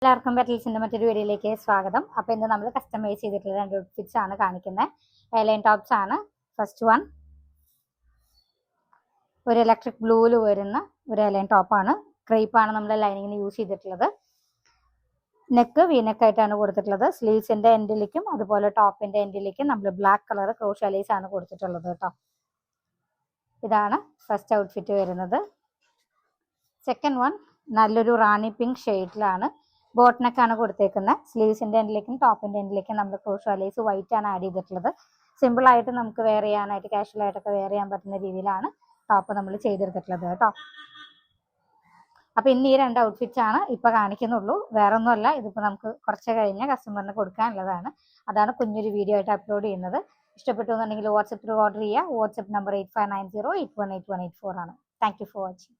എല്ലാവർക്കും ബെറ്റൽസിന്റെ മറ്റൊരു വീഡിയോയിലേക്ക് സ്വാഗതം. അപ്പോൾ ഇന്ന് നമ്മൾ കസ്റ്റമൈസ് ചെയ്തിട്ടുള്ള രണ്ട് ഔട്ട്ഫിറ്റ്സ് ആണ് കാണിക്കുന്നത് എയർലൈൻ ടോപ്സ് ആണ്. ഫസ്റ്റ് വൺ ഒരു ഇലക്ട്രിക് ബ്ലൂവിൽ വരുന്ന ഒരു എയർലൈൻ ടോപ്പാണ് ആണ്. നമ്മൾ ലൈനിങ്ങിന് യൂസ് ചെയ്തിട്ടുള്ളത്. നെക്ക് വീനെക്ക് ആയിട്ടാണ് കൊടുത്തിട്ടുള്ളത്. സ്ലീവ്സിന്റെ എൻഡിലേക്കും അതുപോലെ ടോപ്പിന്റെ എൻഡിലേക്കും നമ്മൾ ബ്ലാക്ക് കളർ ക്രോഷലൈസ് ആണ് കൊടുത്തിട്ടുള്ളത് കേട്ടോ ഇതാണ് ഫസ്റ്റ് ഔട്ട്ഫിറ്റ് വരുന്നത്. സെക്കൻഡ് വൺ നല്ലൊരു റാണി പിങ്ക് ഷെയ്ഡിലാണ് ബോട്ട് നെക്കാണ് കൊടുത്തേക്കുന്നത് സ്ലീവ്സിന്റെ എൻഡിലേക്കും ടോപ്പിന്റെ എൻഡിലേക്കും നമ്മൾ ക്രോഷലൈസ് വൈറ്റ് ആണ് ആഡ് ചെയ്തിട്ടുള്ളത്. സിമ്പിൾ ആയിട്ട് നമുക്ക് വെയർ ചെയ്യാനായിട്ട് കാഷ്വൽ ആയിട്ടൊക്കെ വെയർ ചെയ്യാൻ പറ്റുന്ന രീതിയിലാണ് ടോപ്പ് നമ്മൾ ചെയ്തെടുത്തിട്ടുള്ളത് കേട്ടോ. അപ്പൊ ഇന്ന് ഈ രണ്ട് ഔട്ട്ഫിറ്റ്സ് ആണ് ഇപ്പൊ കാണിക്കുന്നുള്ളൂ. വേറെ ഒന്നുമല്ല ഇതിപ്പോ നമുക്ക് കുറച്ച് കഴിഞ്ഞ കസ്റ്റമറിന് കൊടുക്കാനുള്ളതാണ്. അതാണ് കുഞ്ഞൊരു വീഡിയോ ആയിട്ട് അപ്ലോഡ് ചെയ്യുന്നത്. ഇഷ്ടപ്പെട്ടു എന്നുണ്ടെങ്കിൽ വാട്സപ്പിൽ ഓർഡർ ചെയ്യുക. WhatsApp number eight five nine zero eight one eight one eight four ആണ്. Thank you for watching